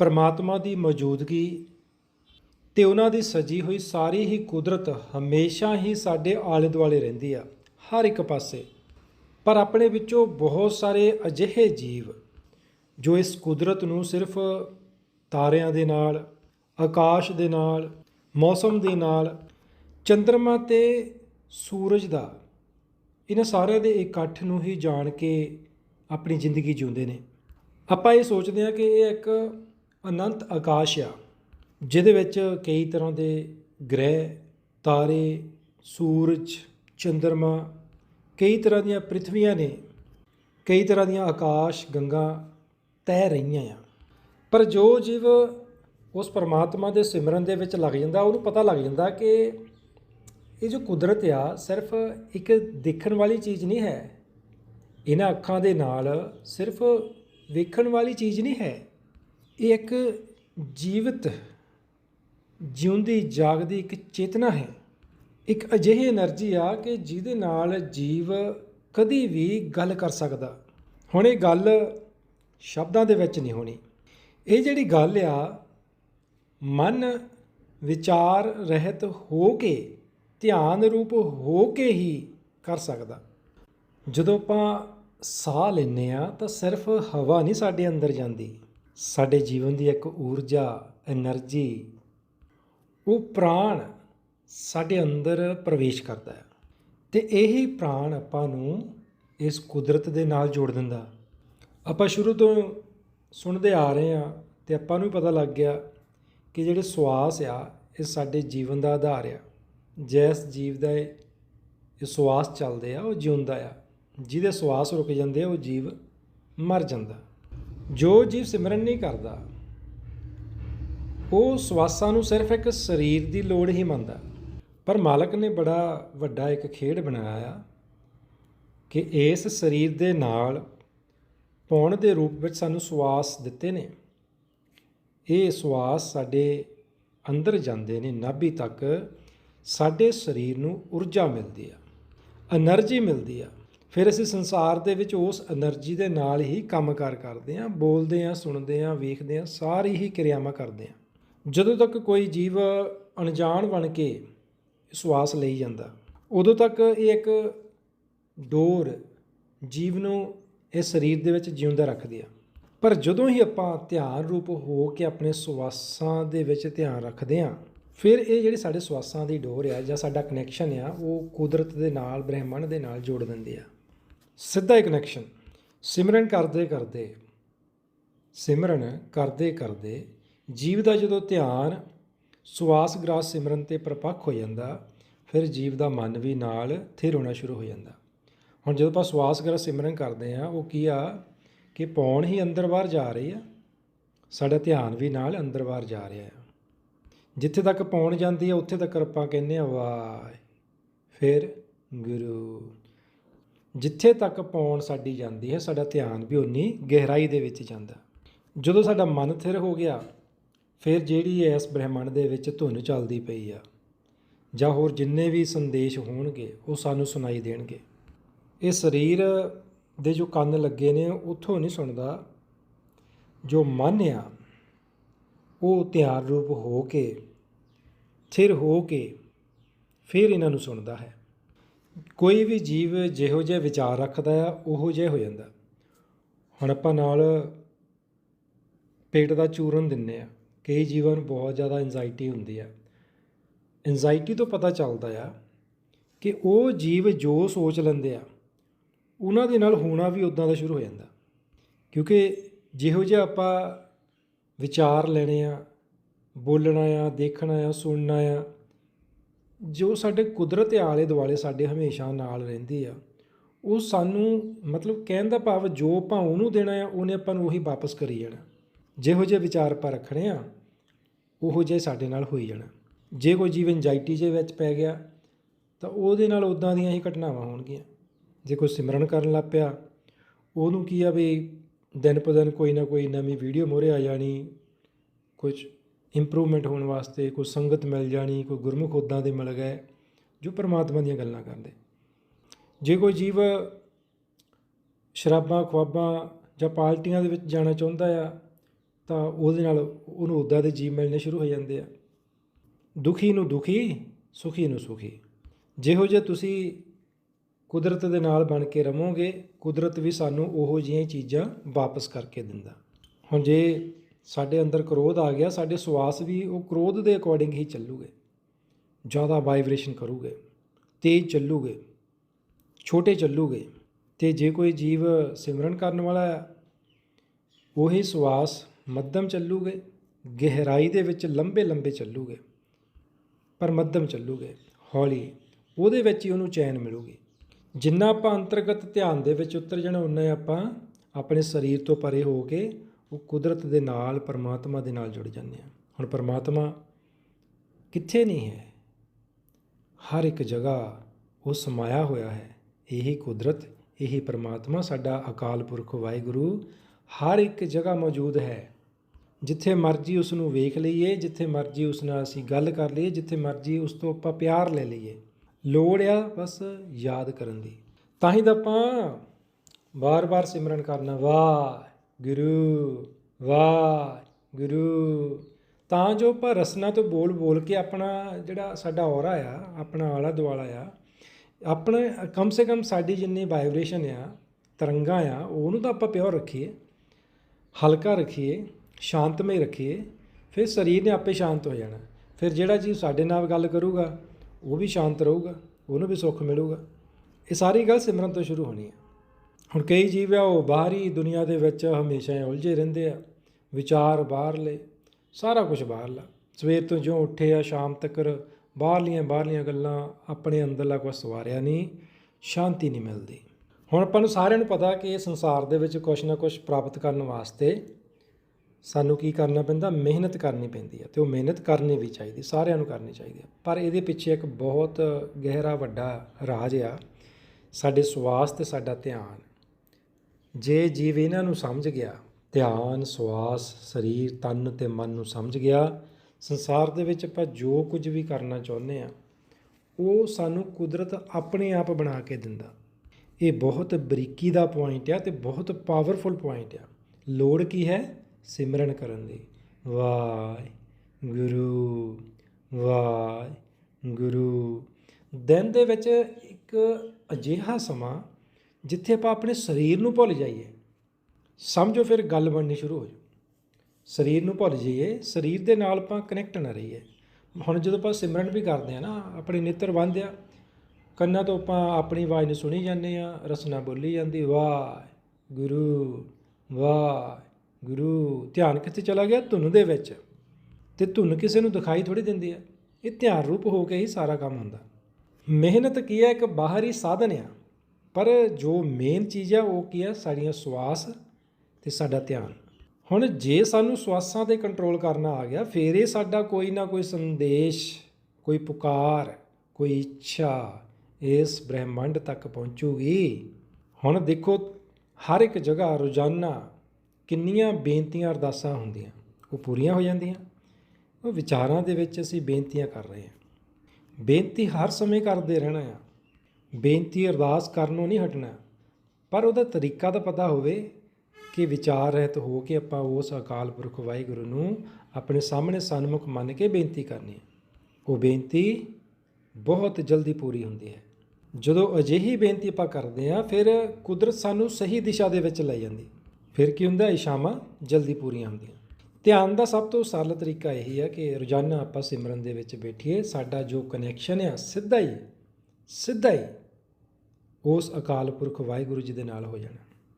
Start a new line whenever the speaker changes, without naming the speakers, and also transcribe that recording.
ਪਰਮਾਤਮਾ ਦੀ ਮੌਜੂਦਗੀ ਤੇ ਉਹਨਾਂ ਦੀ ਸਜੀ ਹੋਈ ਸਾਰੀ ਹੀ ਕੁਦਰਤ ਹਮੇਸ਼ਾ ਹੀ ਸਾਡੇ ਆਲੇ ਦੁਆਲੇ ਰਹਿੰਦੀ ਆ, ਹਰ ਇੱਕ ਪਾਸੇ। ਪਰ ਆਪਣੇ ਵਿੱਚੋਂ ਬਹੁਤ ਸਾਰੇ ਅਜਿਹੇ ਜੀਵ ਜੋ ਇਸ ਕੁਦਰਤ ਨੂੰ ਸਿਰਫ ਤਾਰਿਆਂ ਦੇ ਨਾਲ, ਆਕਾਸ਼ ਦੇ ਨਾਲ, ਮੌਸਮ ਦੇ ਨਾਲ ਚੰ드ਰਮਾ ਤੇ ਸੂਰਜ ਦਾ, ਇਹਨਾਂ ਸਾਰਿਆਂ ਦੇ ਇਕੱਠ ਨੂੰ ਹੀ ਜਾਣ ਕੇ ਆਪਣੀ ਜ਼ਿੰਦਗੀ ਜਿਉਂਦੇ ਨੇ। ਆਪਾਂ ਇਹ ਸੋਚਦੇ ਹਾਂ ਕਿ ਇਹ ਇੱਕ ਅਨੰਤ ਆਕਾਸ਼ ਆ, ਜਿਹਦੇ ਵਿੱਚ ਕਈ ਤਰ੍ਹਾਂ ਦੇ ਗ੍ਰਹਿ, ਤਾਰੇ, ਸੂਰਜ ਚੰ드ਰਮਾ ਕਈ ਤਰ੍ਹਾਂ ਦੀਆਂ ਪ੍ਰਿਥਵੀਆਂ ਨੇ, ਕਈ ਤਰ੍ਹਾਂ ਦੀਆਂ ਆਕਾਸ਼ ਗੰਗਾ ਤੈਰ ਰਹੀਆਂ ਆ। ਪਰ ਜੋ ਜੀਵ ਉਸ ਪਰਮਾਤਮਾ ਦੇ ਸਿਮਰਨ ਦੇ ਵਿੱਚ ਲੱਗ ਜਾਂਦਾ, ਉਹਨੂੰ ਪਤਾ ਲੱਗ ਜਾਂਦਾ ਕਿ ਇਹ ਜੋ ਕੁਦਰਤ ਆ, ਸਿਰਫ ਇੱਕ ਦੇਖਣ ਵਾਲੀ ਚੀਜ਼ ਨਹੀਂ ਹੈ। ਇਹਨਾਂ ਅੱਖਾਂ ਦੇ ਨਾਲ ਸਿਰਫ ਵੇਖਣ ਵਾਲੀ ਚੀਜ਼ ਨਹੀਂ ਹੈ। ਇਹ ਇੱਕ ਜੀਵਤ, ਜਿਉਂਦੀ, ਜਾਗਦੀ ਇੱਕ ਚੇਤਨਾ ਹੈ। ਇੱਕ ਅਜਿਹੀ એનર્ਜੀ ਆ ਕਿ ਜਿਹਦੇ ਨਾਲ ਜੀਵ ਕਦੀ ਵੀ ਗੱਲ ਕਰ ਸਕਦਾ। ਹੁਣ ਇਹ ਗੱਲ ਸ਼ਬਦਾਂ ਦੇ ਵਿੱਚ ਨਹੀਂ ਹੋਣੀ। ਇਹ ਜਿਹੜੀ ਗੱਲ ਆ, ਮਨ ਵਿਚਾਰ ਰਹਿਤ ਹੋ ਕੇ, ਧਿਆਨ ਰੂਪ ਹੋ ਕੇ ਹੀ ਕਰ ਸਕਦਾ। ਜਦੋਂ ਆਪਾਂ ਸਾਹ ਲੈਨੇ ਆ ਤਾਂ ਸਿਰਫ ਹਵਾ ਨਹੀਂ ਸਾਡੇ ਅੰਦਰ ਜਾਂਦੀ। ਸਾਡੇ ਜੀਵਨ ਦੀ ਇੱਕ ਊਰਜਾ એનર્ਜੀ ਉਹ ਪ੍ਰਾਣ ਸਾਡੇ ਅੰਦਰ ਪ੍ਰਵੇਸ਼ ਕਰਦਾ ਹੈ। ਤੇ ਇਹੀ ਪ੍ਰਾਣ ਆਪਾਂ ਨੂੰ ਇਸ ਕੁਦਰਤ ਦੇ ਨਾਲ ਜੋੜ ਦਿੰਦਾ। ਆਪਾਂ ਸ਼ੁਰੂ ਤੋਂ ਸੁਣਦੇ ਆ ਰਹੇ ਆ ਤੇ ਆਪਾਂ ਨੂੰ ਪਤਾ ਲੱਗ ਗਿਆ ਕਿ ਜਿਹੜੇ ਸਵਾਸ ਆ, ਇਹ ਸਾਡੇ ਜੀਵਨ ਦਾ ਆਧਾਰ ਆ। ਜੈਸ ਜੀਵ ਦਾ ਇਹ ਸਵਾਸ ਚੱਲਦੇ ਆ, ਉਹ ਜਿਉਂਦਾ ਆ। ਜਿਹਦੇ ਸਵਾਸ ਰੁਕ ਜਾਂਦੇ ਆ, ਉਹ ਜੀਵ ਮਰ ਜਾਂਦਾ। ਜੋ ਜੀਵ ਸਿਮਰਨ ਨਹੀਂ ਕਰਦਾ, ਉਹ ਸਵਾਸਾਂ ਨੂੰ ਸਿਰਫ ਇੱਕ ਸਰੀਰ ਦੀ ਲੋੜ ਹੀ ਮੰਨਦਾ ਪਰ ਮਾਲਕ ਨੇ ਬੜਾ ਵੱਡਾ ਇੱਕ ਖੇਡ ਬਣਾਇਆ ਕਿ ਇਸ ਸਰੀਰ ਦੇ ਨਾਲ ਪੌਣ ਦੇ ਰੂਪ ਵਿੱਚ ਸਾਨੂੰ ਸਵਾਸ ਦਿੱਤੇ ਨੇ। ਇਹ ਸਵਾਸ ਸਾਡੇ ਅੰਦਰ ਜਾਂਦੇ ਨੇ, ਨਾਭੀ ਤੱਕ ਸਾਡੇ ਸਰੀਰ ਨੂੰ ਊਰਜਾ ਮਿਲਦੀ ਆ એનર્ਜੀ ਮਿਲਦੀ ਆ। ਫਿਰ ਅਸੀਂ ਸੰਸਾਰ ਦੇ ਵਿੱਚ ਉਸ એનર્ਜੀ ਦੇ ਨਾਲ ਹੀ ਕੰਮ ਕੰਮਕਾਰ ਕਰਦੇ ਹਾਂ, ਬੋਲਦੇ ਹਾਂ, ਸੁਣਦੇ ਹਾਂ, ਵੇਖਦੇ ਹਾਂ, ਸਾਰੀ ਹੀ ਕਿਰਿਆਵਾਂ ਕਰਦੇ ਹਾਂ। ਜਦੋਂ ਤੱਕ ਕੋਈ ਜੀਵ ਅਣਜਾਣ ਬਣ ਕੇ ਸਵਾਸ ਲਈ ਜਾਂਦਾ, ਉਦੋਂ ਤੱਕ ਇਹ ਇੱਕ ਡੋਰ ਜੀਵ ਨੂੰ ਇਸ ਸਰੀਰ ਦੇ ਵਿੱਚ ਜਿਉਂਦਾ ਰੱਖਦੀ ਆ। ਪਰ ਜਦੋਂ ਹੀ ਆਪਾਂ ਧਿਆਨ ਰੂਪ ਹੋ ਕੇ ਆਪਣੇ ਸਵਾਸਾਂ ਦੇ ਵਿੱਚ ਧਿਆਨ ਰੱਖਦੇ ਆ ਫਿਰ ਇਹ ਜਿਹੜੇ ਸਾਡੇ ਸਵਾਸਾਂ ਦੀ ਡੋਰ ਆ ਜਾਂ ਸਾਡਾ ਕਨੈਕਸ਼ਨ ਆ, ਉਹ ਕੁਦਰਤ ਦੇ ਨਾਲ, ਬ੍ਰਹਿਮੰਡ ਦੇ ਨਾਲ ਜੋੜ ਦਿੰਦੇ ਆ। ਸਿੱਧਾ ਹੀ ਕਨੈਕਸ਼ਨ ਸਿਮਰਨ ਕਰਦੇ ਕਰਦੇ, ਸਿਮਰਨ ਕਰਦੇ ਕਰਦੇ ਜੀਵ ਦਾ ਜਦੋਂ ਧਿਆਨ ਸਵਾਸ ਗ੍ਰਾਸ ਸਿਮਰਨ ਤੇ ਪ੍ਰਪੱਖ ਹੋ ਜਾਂਦਾ, ਫਿਰ ਜੀਵ ਦਾ ਮਨ ਵੀ ਨਾਲ ਥਿਰ ਹੋਣਾ ਸ਼ੁਰੂ ਹੋ ਜਾਂਦਾ। ਹੁਣ ਜਦੋਂ ਆਪਾਂ ਸਵਾਸ ਗ੍ਰਾਸ ਸਿਮਰਨ ਕਰਦੇ ਆ ਉਹ ਕੀ ਆ? ਕਿ ਪੌਣ ਹੀ ਅੰਦਰ ਬਾਹਰ ਜਾ ਰਹੀ ਆ। ਸਾਡਾ ਧਿਆਨ ਵੀ ਨਾਲ ਅੰਦਰ ਬਾਹਰ ਜਾ ਰਿਹਾ ਆ। ਜਿੱਥੇ ਤੱਕ ਪੌਣ ਜਾਂਦੀ ਆ, ਉੱਥੇ ਤੱਕ ਆਪਾਂ ਕਹਿੰਦੇ ਆ, ਵਾਹ। ਫਿਰ ਗੁਰੂ। ਜਿੱਥੇ ਤੱਕ ਪੌਣ ਸਾਡੀ ਜਾਂਦੀ ਹੈ, ਸਾਡਾ ਧਿਆਨ ਵੀ ਉਨੀ ਗਹਿਰਾਈ ਦੇ ਵਿੱਚ ਜਾਂਦਾ। ਜਦੋਂ ਸਾਡਾ ਮਨ ਥਿਰ ਹੋ ਗਿਆ, ਫਿਰ ਜਿਹੜੀ ਇਸ ਬ੍ਰਹਿਮੰਡ ਦੇ ਵਿੱਚ ਧੁਨ ਚੱਲਦੀ ਪਈ ਆ, ਜਾਂ ਹੋਰ ਜਿੰਨੇ ਵੀ ਸੰਦੇਸ਼ ਹੋਣਗੇ, ਉਹ ਸਾਨੂੰ ਸੁਣਾਈ ਦੇਣਗੇ। ਇਹ ਸਰੀਰ ਦੇ ਜੋ ਕੰਨ ਲੱਗੇ ਨੇ, ਉੱਥੋਂ ਨਹੀਂ ਸੁਣਦਾ। ਜੋ ਮਨ ਆ, ਉਹ ਧਿਆਨ ਰੂਪ ਹੋ ਕੇ, ਥਿਰ ਹੋ ਕੇ, ਫਿਰ ਇਹਨਾਂ ਨੂੰ ਸੁਣਦਾ ਹੈ। ਕੋਈ ਵੀ ਜੀਵ ਜਿਹੋ ਜਿਹੇ ਵਿਚਾਰ ਰੱਖਦਾ ਆ, ਉਹੋ ਜਿਹਾ ਹੋ ਜਾਂਦਾ। ਹੁਣ ਆਪਾਂ ਨਾਲ ਪੇਟ ਦਾ ਚੂਰਨ ਦਿੰਨੇ ਆ। ਕਈ ਜੀਵਾਂ ਨੂੰ ਬਹੁਤ ਜ਼ਿਆਦਾ ਐਂਜ਼ਾਈਟੀ ਹੁੰਦੀ ਆ। ਐਂਜ਼ਾਈਟੀ ਤੋਂ ਪਤਾ ਚੱਲਦਾ ਆ ਕਿ ਉਹ ਜੀਵ ਜੋ ਸੋਚ ਲੈਂਦੇ ਆ, ਉਹਨਾਂ ਦੇ ਨਾਲ ਹੋਣਾ ਵੀ ਉਦਾਂ ਦਾ ਸ਼ੁਰੂ ਹੋ ਜਾਂਦਾ। ਕਿਉਂਕਿ ਜਿਹੋ ਜਿਹਾ ਆਪਾਂ ਵਿਚਾਰ ਲੈਣੇ ਆ, ਬੋਲਣਾ ਆ, ਦੇਖਣਾ ਆ, ਸੁਣਨਾ ਆ ਜੋ ਸਾਡੇ ਕੁਦਰਤ ਦੇ ਆਲੇ ਦੁਆਲੇ ਸਾਡੇ ਹਮੇਸ਼ਾ ਨਾਲ ਰਹਿੰਦੀ ਆ, ਉਹ ਸਾਨੂੰ ਮਤਲਬ ਕਹਿਣ ਦਾ ਭਾਵ ਜੋ ਆਪਾਂ ਉਹਨੂੰ ਦੇਣਾ ਆ, ਉਹਨੇ ਆਪਾਂ ਨੂੰ ਉਹੀ ਵਾਪਸ ਕਰੀ ਜਾਣਾ। ਜਿਹੋ ਜਿਹੇ ਵਿਚਾਰ ਆਪਾਂ ਰੱਖਣੇ ਆ, ਉਹੋ ਜਿਹੇ ਸਾਡੇ ਨਾਲ ਹੋਈ ਜਾਣਾ। ਜੇ ਕੋਈ ਜੀਵ ਐਂਜ਼ਾਈਟੀ ਦੇ ਵਿੱਚ ਪੈ ਗਿਆ, ਤਾਂ ਉਹਦੇ ਨਾਲ ਉਦਾਂ ਦੀਆਂ ਹੀ ਘਟਨਾਵਾਂ ਹੋਣਗੀਆਂ। ਜੇ ਕੋਈ ਸਿਮਰਨ ਕਰਨ ਲੱਗ ਪਿਆ, ਉਹਨੂੰ ਕੀ ਆ ਵੀ ਦਿਨ ਪ ਦਿਨ ਕੋਈ ਨਾ ਕੋਈ ਨਵੀਂ ਵੀਡੀਓ ਮੋਰੇ ਆ ਜਾਣੀ ਕੁਝ ਇੰਪਰੂਵਮੈਂਟ ਹੋਣ ਵਾਸਤੇ ਕੋਈ ਸੰਗਤ ਮਿਲ ਜਾਣੀ, ਕੋਈ ਗੁਰਮੁਖ ਉਦਾਂ ਦੇ ਮਿਲ ਗਏ, ਜੋ ਪਰਮਾਤਮਾ ਦੀਆਂ ਗੱਲਾਂ ਕਰਦੇ। ਜੇ ਕੋਈ ਜੀਵ ਸ਼ਰਾਬਾਂ, ਖੁਆਬਾਂ ਜਾਂ ਪਾਰਟੀਆਂ ਦੇ ਵਿੱਚ ਜਾਣਾ ਚਾਹੁੰਦਾ ਆ, ਤਾਂ ਉਹਦੇ ਨਾਲ ਉਹਨੂੰ ਉੱਦਾਂ ਦੇ ਜੀਵ ਮਿਲਣੇ ਸ਼ੁਰੂ ਹੋ ਜਾਂਦੇ ਆ। ਦੁਖੀ ਨੂੰ ਦੁਖੀ, ਸੁਖੀ ਨੂੰ ਸੁਖੀ। ਜਿਹੋ ਜੇ ਤੁਸੀਂ ਕੁਦਰਤ ਦੇ ਨਾਲ ਬਣ ਕੇ ਰਵੋਗੇ, ਕੁਦਰਤ ਵੀ ਸਾਨੂੰ ਉਹੋ ਜਿਹੀਆਂ ਚੀਜ਼ਾਂ ਵਾਪਸ ਕਰਕੇ ਦਿੰਦਾ। ਹੁਣ ਜੇ ਸਾਡੇ ਅੰਦਰ ਕ੍ਰੋਧ ਆ ਗਿਆ, ਸਾਡੇ ਸਵਾਸ ਵੀ ਉਹ ਕ੍ਰੋਧ ਦੇ ਅਕੋਰਡਿੰਗ ਹੀ ਚੱਲੂਗੇ, ਜ਼ਿਆਦਾ ਵਾਈਬ੍ਰੇਸ਼ਨ ਕਰੂਗੇ, ਤੇਜ਼ ਚੱਲੂਗੇ, ਛੋਟੇ ਚੱਲੂਗੇ ਤੇ ਜੇ ਕੋਈ ਜੀਵ ਸਿਮਰਨ ਕਰਨ ਵਾਲਾ ਆ ਉਹੀ ਸਵਾਸ ਮੱਧਮ ਚੱਲੂਗੇ, ਗਹਿਰਾਈ ਦੇ ਵਿੱਚ ਲੰਬੇ ਲੰਬੇ ਚੱਲੂਗੇ, ਪਰ ਮੱਧਮ ਚੱਲੂਗੇ, ਹੌਲੀ, ਉਹਦੇ ਵਿੱਚ ਹੀ ਉਹਨੂੰ ਚੈਨ ਮਿਲੂਗੀ। ਜਿੰਨਾ ਆਪਾਂ ਅੰਤਰਗਤ ਧਿਆਨ ਦੇ ਵਿੱਚ ਉਤਰ ਜਾਣਾ, ਉਨਾ ਹੀ ਆਪਾਂ ਆਪਣੇ ਸਰੀਰ ਤੋਂ ਪਰੇ ਹੋ ਕੇ ਉਹ ਕੁਦਰਤ ਦੇ ਨਾਲ ਪਰਮਾਤਮਾ ਦੇ ਨਾਲ ਜੁੜ ਜਾਂਦੇ ਆ। ਹੁਣ ਪਰਮਾਤਮਾ ਕਿੱਥੇ ਨਹੀਂ ਹੈ? ਹਰ ਇੱਕ ਜਗ੍ਹਾ ਉਹ ਸਮਾਇਆ ਹੋਇਆ ਹੈ। ਇਹੀ ਕੁਦਰਤ, ਇਹੀ ਪਰਮਾਤਮਾ ਸਾਡਾ ਅਕਾਲ ਪੁਰਖ ਵਾਹਿਗੁਰੂ ਹਰ ਇੱਕ ਜਗ੍ਹਾ ਮੌਜੂਦ ਹੈ। ਜਿੱਥੇ ਮਰਜ਼ੀ ਉਸ ਨੂੰ ਵੇਖ ਲਈਏ, ਜਿੱਥੇ ਮਰਜ਼ੀ ਉਸ ਨਾਲ ਅਸੀਂ ਗੱਲ ਕਰ ਲਈਏ, ਜਿੱਥੇ ਮਰਜ਼ੀ ਉਸ ਤੋਂ ਆਪਾਂ ਪਿਆਰ ਲੈ ਲਈਏ। ਲੋੜ ਆ ਬਸ ਯਾਦ ਕਰਨ ਦੀ। ਤਾਂ ਹੀ ਤਾਂ ਆਪਾਂ ਵਾਰ-ਵਾਰ ਸਿਮਰਨ ਕਰਨਾ, ਵਾਹ! ਗੁਰੂ, ਵਾਹ ਗੁਰੂ। ਤਾਂ ਜੋ ਆਪਾਂ ਰਸਨਾ ਤੋਂ ਬੋਲ ਬੋਲ ਕੇ ਆਪਣਾ ਜਿਹੜਾ ਸਾਡਾ ਔਰਾ ਆ, ਆਪਣਾ ਆਲਾ ਦੁਆਲਾ ਆ, ਆਪਣੇ ਕਮ ਸੇ ਕਮ ਸਾਡੀ ਜਿੰਨੀ ਵਾਈਬ੍ਰੇਸ਼ਨ ਆ, ਤਰੰਗਾਂ ਆ, ਉਹਨੂੰ ਤਾਂ ਆਪਾਂ ਪਿਓਰ ਰੱਖੀਏ, ਹਲਕਾ ਰੱਖੀਏ, ਸ਼ਾਂਤਮਈ ਰੱਖੀਏ, ਫਿਰ ਸਰੀਰ ਨੇ ਆਪੇ ਸ਼ਾਂਤ ਹੋ ਜਾਣਾ। ਫਿਰ ਜਿਹੜਾ ਜੀ ਸਾਡੇ ਨਾਲ ਗੱਲ ਕਰੂਗਾ, ਉਹ ਵੀ ਸ਼ਾਂਤ ਰਹੂਗਾ, ਉਹਨੂੰ ਵੀ ਸੁੱਖ ਮਿਲੂਗਾ। ਇਹ ਸਾਰੀ ਗੱਲ ਸਿਮਰਨ ਤੋਂ ਸ਼ੁਰੂ ਹੋਣੀ ਹੈ ਹੁਣ ਕਈ ਜੀਵ ਆ, ਉਹ ਬਾਹਰੀ ਦੁਨੀਆ ਦੇ ਵਿੱਚ ਹਮੇਸ਼ਾ ਹੀ ਉਲਝੇ ਰਹਿੰਦੇ ਆ। ਵਿਚਾਰ ਬਾਹਰਲੇ ਸਾਰਾ ਕੁਝ ਬਾਹਰਲਾ ਸਵੇਰ ਤੋਂ ਜਿਉਂ ਉੱਠੇ ਆ, ਸ਼ਾਮ ਤੱਕ ਬਾਹਰਲੀਆਂ ਬਾਹਰਲੀਆਂ ਗੱਲਾਂ ਆਪਣੇ ਅੰਦਰਲਾ ਕੁਝ ਸਵਾਰਿਆ ਨਹੀਂ, ਸ਼ਾਂਤੀ ਨਹੀਂ ਮਿਲਦੀ। ਹੁਣ ਆਪਾਂ ਨੂੰ ਸਾਰਿਆਂ ਨੂੰ ਪਤਾ ਕਿ ਇਹ ਸੰਸਾਰ ਦੇ ਵਿੱਚ ਕੁਝ ਨਾ ਕੁਝ ਪ੍ਰਾਪਤ ਕਰਨ ਵਾਸਤੇ ਸਾਨੂੰ ਕੀ ਕਰਨਾ ਪੈਂਦਾ? ਮਿਹਨਤ ਕਰਨੀ ਪੈਂਦੀ ਹੈ ਤੇ ਉਹ ਮਿਹਨਤ ਕਰਨੀ ਵੀ ਚਾਹੀਦੀ, ਸਾਰਿਆਂ ਨੂੰ ਕਰਨੀ ਚਾਹੀਦੀ ਹੈ ਪਰ ਇਹਦੇ ਪਿੱਛੇ ਇੱਕ ਬਹੁਤ ਗਹਿਰਾ ਵੱਡਾ ਰਾਜ ਆ। ਸਾਡੇ ਸਵਾਸ ਤੇ ਸਾਡਾ ਧਿਆਨ। ਜੇ ਜੀਵ ਇਹਨਾਂ ਨੂੰ ਸਮਝ ਗਿਆ, ਧਿਆਨ, ਸਵਾਸ, ਸਰੀਰ, ਤਨ ਤੇ ਮਨ ਨੂੰ ਸਮਝ ਗਿਆ, ਸੰਸਾਰ ਦੇ ਵਿੱਚ ਆਪਾਂ ਜੋ ਕੁਝ ਵੀ ਕਰਨਾ ਚਾਹੁੰਦੇ ਆ ਉਹ ਸਾਨੂੰ ਕੁਦਰਤ ਆਪਣੇ ਆਪ ਬਣਾ ਕੇ ਦਿੰਦਾ। ਇਹ ਬਹੁਤ ਬਰੀਕੀ ਦਾ ਪੁਆਇੰਟ ਆ ਤੇ ਬਹੁਤ ਪਾਵਰਫੁਲ ਪੁਆਇੰਟ ਆ। ਲੋੜ ਕੀ ਹੈ? ਸਿਮਰਨ ਕਰਨ ਦੀ। ਵਾਹਿ ਗੁਰੂ ਵਾਹਿ ਗੁਰੂ। ਦਿਨ ਦੇ ਵਿੱਚ ਇੱਕ ਅਜਿਹਾ ਸਮਾਂ ਜਿੱਥੇ ਆਪਾਂ ਆਪਣੇ ਸਰੀਰ ਨੂੰ ਭੁੱਲ ਜਾਈਏ, ਸਮਝੋ ਫਿਰ ਗੱਲ ਬਣਨੀ ਸ਼ੁਰੂ ਹੋ ਜਾਊ। ਸਰੀਰ ਨੂੰ ਭੁੱਲ ਜਾਈਏ, ਸਰੀਰ ਦੇ ਨਾਲ ਆਪਾਂ ਕਨੈਕਟ ਨਾ ਰਹੀਏ। ਹੁਣ ਜਦੋਂ ਆਪਾਂ ਸਿਮਰਨ ਵੀ ਕਰਦੇ ਆ ਨਾ, ਆਪਣੇ ਨੇਤਰ ਬੰਦ ਆ ਕੰਨਾਂ ਤੋਂ ਆਪਾਂ ਆਪਣੀ ਆਵਾਜ਼ ਨੂੰ ਸੁਣੀ ਜਾਂਦੇ ਆ ਰਸਨਾ ਬੋਲੀ ਜਾਂਦੀ ਵਾਹ ਗੁਰੂ ਵਾਹ ਗੁਰੂ ਧਿਆਨ ਕਿੱਥੇ ਚਲਾ ਗਿਆ? ਧੁਨ ਦੇ ਵਿੱਚ। ਤੇ ਧੁਨ ਕਿਸੇ ਨੂੰ ਦਿਖਾਈ ਥੋੜੀ ਦਿੰਦੀ ਆ। ਇਹ ਧਿਆਨ ਰੂਪ ਹੋ ਕੇ ਹੀ ਸਾਰਾ ਕੰਮ ਹੁੰਦਾ। ਮਿਹਨਤ ਕੀ ਹੈ? ਇੱਕ ਬਾਹਰੀ ਸਾਧਨ ਆ। ਪਰ ਜੋ ਮੇਨ ਚੀਜ਼ ਆ, ਉਹ ਕੀ ਹੈ ਸਾਡੀਆਂ ਸਵਾਸ ਤੇ ਸਾਡਾ ਧਿਆਨ। ਹੁਣ ਜੇ ਸਾਨੂੰ ਸਵਾਸਾਂ ਤੇ ਕੰਟਰੋਲ ਕਰਨਾ ਆ ਗਿਆ, ਫਿਰ ਇਹ ਸਾਡਾ ਕੋਈ ਨਾ ਕੋਈ ਸੰਦੇਸ਼, ਕੋਈ ਪੁਕਾਰ, ਕੋਈ ਇੱਛਾ ਇਸ ਬ੍ਰਹਿਮੰਡ ਤੱਕ ਪਹੁੰਚੂਗੀ। ਹੁਣ ਦੇਖੋ, ਹਰ ਇੱਕ ਜਗ੍ਹਾ ਰੋਜ਼ਾਨਾ ਕਿੰਨੀਆਂ ਬੇਨਤੀਆਂ, ਅਰਦਾਸਾਂ ਹੁੰਦੀਆਂ। ਉਹ ਪੂਰੀਆਂ ਹੋ ਜਾਂਦੀਆਂ। ਉਹ ਵਿਚਾਰਾਂ ਦੇ ਵਿੱਚ ਅਸੀਂ ਬੇਨਤੀਆਂ ਕਰ ਰਹੇ ਹਾਂ। ਬੇਨਤੀ ਹਰ ਸਮੇਂ ਕਰਦੇ ਰਹਿਣਾ ਆ। ਬੇਨਤੀ ਅਰਦਾਸ ਕਰਨੋਂ ਨਹੀਂ ਹਟਣਾ। ਪਰ ਉਹਦਾ ਤਰੀਕਾ ਤਾਂ ਪਤਾ ਹੋਵੇ ਕਿ ਵਿਚਾਰ ਰਹਿਤ ਹੋ ਕੇ ਆਪਾਂ ਉਸ ਅਕਾਲ ਪੁਰਖ ਵਾਹਿਗੁਰੂ ਨੂੰ ਆਪਣੇ ਸਾਹਮਣੇ ਸਨਮੁਖ ਮੰਨ ਕੇ ਬੇਨਤੀ ਕਰਨੀ ਹੈ। ਉਹ ਬੇਨਤੀ ਬਹੁਤ ਜਲਦੀ ਪੂਰੀ ਹੁੰਦੀ ਹੈ। ਜਦੋਂ ਅਜਿਹੀ ਬੇਨਤੀ ਆਪਾਂ ਕਰਦੇ ਹਾਂ, ਫਿਰ ਕੁਦਰਤ ਸਾਨੂੰ ਸਹੀ ਦਿਸ਼ਾ ਦੇ ਵਿੱਚ ਲੈ ਜਾਂਦੀ। ਫਿਰ ਕੀ ਹੁੰਦਾ? ਇਸ਼ਾਵਾਂ ਜਲਦੀ ਪੂਰੀਆਂ ਹੁੰਦੀਆਂ। ਧਿਆਨ ਦਾ ਸਭ ਤੋਂ ਸਰਲ ਤਰੀਕਾ ਇਹੀ ਹੈ ਕਿ ਰੋਜ਼ਾਨਾ ਆਪਾਂ ਸਿਮਰਨ ਦੇ ਵਿੱਚ ਬੈਠੀਏ, ਸਾਡਾ ਜੋ ਕਨੈਕਸ਼ਨ ਹੈ ਸਿੱਧਾ ਹੀ ਸਿੱਧਾ ਹੀ ਉਸ ਅਕਾਲ ਪੁਰਖ ਵਾਹਿਗੁਰੂ ਜੀ ਦੇ ਨਾਲ ਹੋ ਜਾਣਾ।